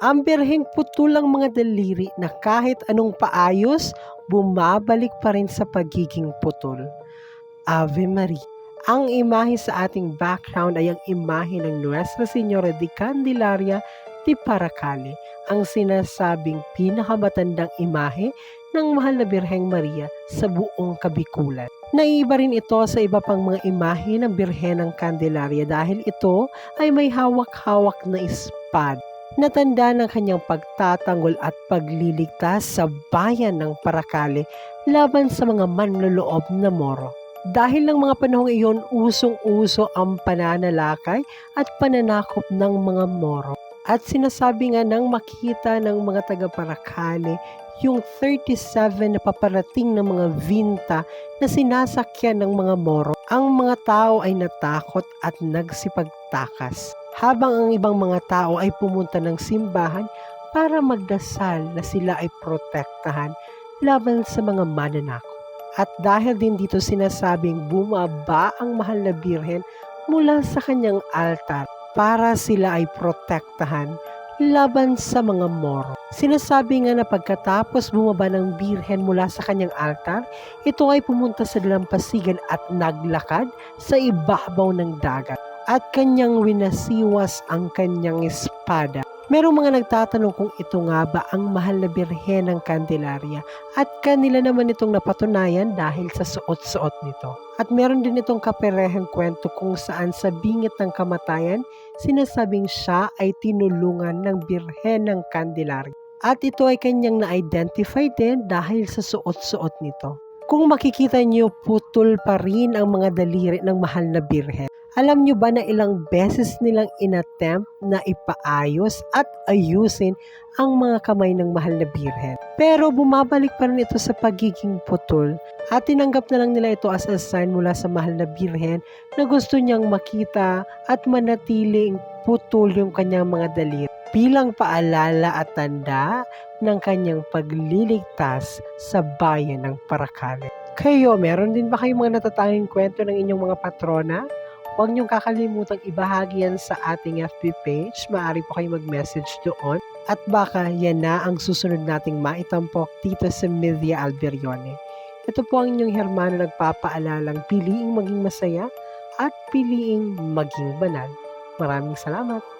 Ang birheng putol ang mga daliri na kahit anong paayos, bumabalik pa rin sa pagiging putol. Ave Maria. Ang imahe sa ating background ay ang imahe ng Nuestra Señora de Candelaria de Paracale, ang sinasabing pinakamatandang imahe ng mahal na Birheng Maria sa buong Kabikulan. Naiba rin ito sa iba pang mga imahe ng Birhen ng Candelaria dahil ito ay may hawak-hawak na espada na tanda ng kanyang pagtatanggol at pagliligtas sa bayan ng Paracale laban sa mga manloloob na Moro. Dahil ng mga panahong iyon, usong-uso ang pananalakay at pananakop ng mga Moro. At sinasabi nga nang makita ng mga taga-Paracale yung 37 na paparating ng mga vinta na sinasakyan ng mga Moro, ang mga tao ay natakot at nagsipagtakas. Habang ang ibang mga tao ay pumunta ng simbahan para magdasal na sila ay protektahan laban sa mga mananakop. At dahil din dito sinasabing bumaba ang mahal na birhen mula sa kanyang altar para sila ay protektahan laban sa mga Moro. Sinasabi nga na pagkatapos bumaba ng birhen mula sa kanyang altar, ito ay pumunta sa dalampasigan at naglakad sa ibabaw ng dagat at kanyang winasiwas ang kanyang espada. Merong mga nagtatanong kung ito nga ba ang mahal na birhen ng Candelaria at kanila naman itong napatunayan dahil sa suot-suot nito. At meron din itong kapereheng kwento kung saan sa bingit ng kamatayan, sinasabing siya ay tinulungan ng birhen ng Candelaria. At ito ay kanyang na-identify din dahil sa suot-suot nito. Kung makikita niyo, putol pa rin ang mga daliri ng mahal na birhen. Alam nyo ba na ilang beses nilang inattempt na ipaayos at ayusin ang mga kamay ng mahal na birhen? Pero bumabalik pa rin ito sa pagiging putol at tinanggap na lang nila ito as a sign mula sa mahal na birhen na gusto niyang makita at manatiling putol yung kanyang mga daliri bilang paalala at tanda ng kanyang pagliligtas sa bayan ng Paracale. Kayo, meron din ba kayong mga natatanging kwento ng inyong mga patrona? Huwag niyong kakalimutang ibahagi yan sa ating FB page. Maaari po kayo mag-message doon. At baka yan na ang susunod nating maitampok dito sa Media Alberione. Ito po ang inyong hermano nagpapaalalang piliing maging masaya at piliing maging banal. Maraming salamat!